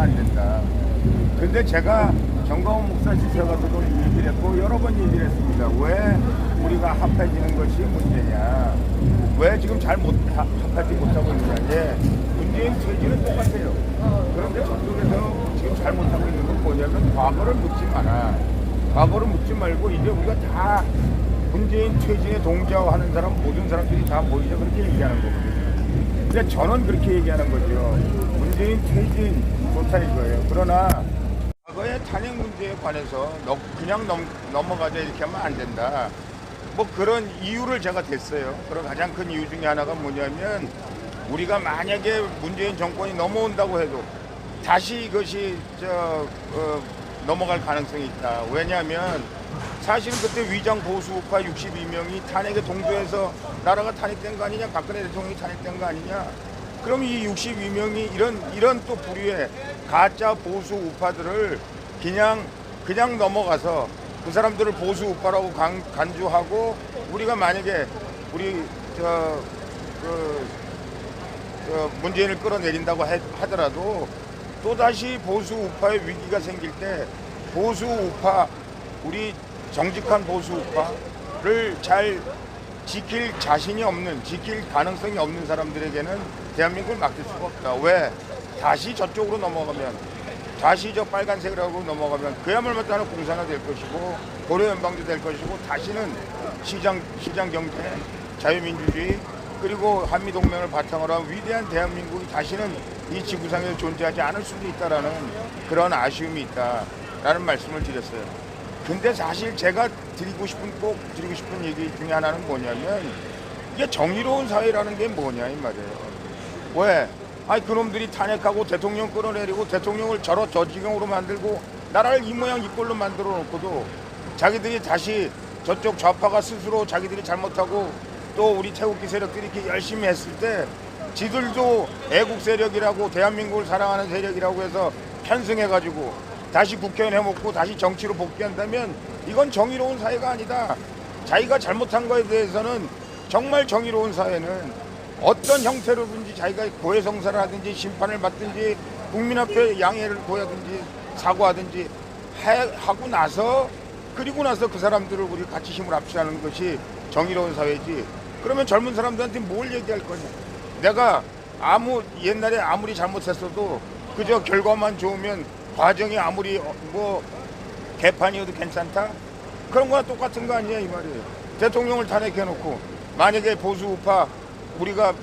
안 된다. 근데 제가 정가원 목사 집회 가서도 얘기를 했고 여러 번 얘기를 했습니다. 왜 우리가 합해지는 것이 문제냐? 왜 지금 잘 못 합하지 못하고 있느냐? 예, 문재인 체질은 똑같아요. 그런데 저쪽에서 지금 잘 못하고 있는 건 뭐냐면 과거를 묻지 마라. 과거를 묻지 말고 이제 우리가 다 문재인 퇴진에 동조하는 사람 모든 사람들이 다 모이자 그렇게 얘기하는 거거든요. 근데 저는 그렇게 얘기하는 거죠. 문재인 퇴진 좋다 이거예요. 그러나 과거의 탄핵 문제에 관해서 너- 그냥 넘, 넘어가자 이렇게 하면 안 된다. 뭐 그런 이유를 제가 댔어요. 그런 가장 큰 이유 중에 하나가 뭐냐면 우리가 만약에 문재인 정권이 넘어온다고 해도 다시 이것이 저 어, 넘어갈 가능성이 있다. 왜냐하면 사실은 그때 위장 보수 우파 62명이 탄핵에 동조해서 나라가 탄핵된 거 아니냐, 박근혜 대통령이 탄핵된 거 아니냐. 그럼 이 62명이 이런 이런 또 부류의 가짜 보수 우파들을 그냥 그냥 넘어가서 그 사람들을 보수 우파라고 간, 간주하고 우리가 만약에 우리 저그 그 문재인을 끌어내린다고 해- 하더라도 또 다시 보수 우파의 위기가 생길 때 보수 우파 우리 정직한 보수 우파를 잘 지킬 자신이 없는 지킬 가능성이 없는 사람들에게는 대한민국을 맡길 수가 없다. 왜? 다시 저쪽으로 넘어가면 다시 저 빨간색이라고 넘어가면 그야말로 하는 공산화 될 것이고 고려 연방제 될 것이고 다시는 시장 시장 경제 자유민주주의 그리고 한미 동맹을 바탕으로 한 위대한 대한민국이 다시는 이 지구상에 존재하지 않을 수도 있다라는 그런 아쉬움이 있다라는 말씀을 드렸어요. 근데 사실 제가 드리고 싶은 꼭 드리고 싶은 얘기 중에 하나는 뭐냐면 이게 정의로운 사회라는 게 뭐냐 이 말이에요. 왜? 아니 그놈들이 탄핵하고 대통령 끌어내리고 대통령을 저러 저 지경으로 만들고 나라를 이 모양 이 꼴로 만들어 놓고도 자기들이 다시 저쪽 좌파가 스스로 자기들이 잘못하고 또 우리 태극기 세력들이 이렇게 열심히 했을 때 지들도 애국 세력이라고 대한민국을 사랑하는 세력이라고 해서 편승해가지고 다시 국회의원 해먹고 다시 정치로 복귀한다면 이건 정의로운 사회가 아니다. 자기가 잘못한 거에 대해서는 정말 정의로운 사회는 어떤 형태로든지 자기가 고해성사를 하든지 심판을 받든지 국민 앞에 양해를 구하든지 사과하든지 해- 하고 나서 그리고 나서 그 사람들을 우리 같이 힘을 합치하는 것이 정의로운 사회지. 그러면 젊은 사람들한테 뭘 얘기할 거냐? 내가 아무 옛날에 아무리 잘못했어도 그저 결과만 좋으면 과정이 아무리 어, 뭐 개판이어도 괜찮다? 그런 거랑 똑같은 거 아니야 이 말이에요. 대통령을 탄핵해놓고 만약에 보수 우파 우리가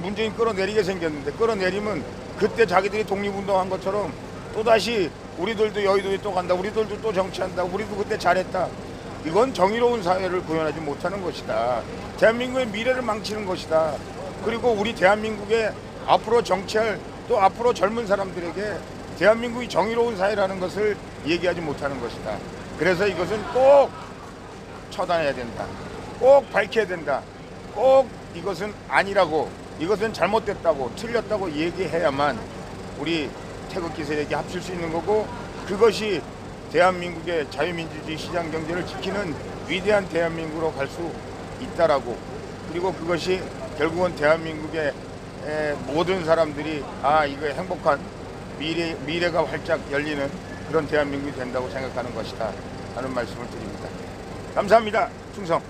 문재인 끌어내리게 생겼는데 끌어내리면 그때 자기들이 독립운동한 것처럼 또다시 우리들도 여의도에 또 간다. 우리들도 또 정치한다. 우리도 그때 잘했다. 이건 정의로운 사회를 구현하지 못하는 것이다. 대한민국의 미래를 망치는 것이다. 그리고 우리 대한민국의 앞으로 정치할 또 앞으로 젊은 사람들에게 대한민국이 정의로운 사회라는 것을 얘기하지 못하는 것이다. 그래서 이것은 꼭 처단해야 된다. 꼭 밝혀야 된다. 꼭 이것은 아니라고, 이것은 잘못됐다고, 틀렸다고 얘기해야만 우리 태극기 세력이 합칠 수 있는 거고 그것이 대한민국의 자유민주주의 시장 경제를 지키는 위대한 대한민국으로 갈 수 있다라고 그리고 그것이 결국은 대한민국의 에, 모든 사람들이 아 이거 행복한 미래 미래가 활짝 열리는 그런 대한민국이 된다고 생각하는 것이다 하는 말씀을 드립니다. 감사합니다. 충성.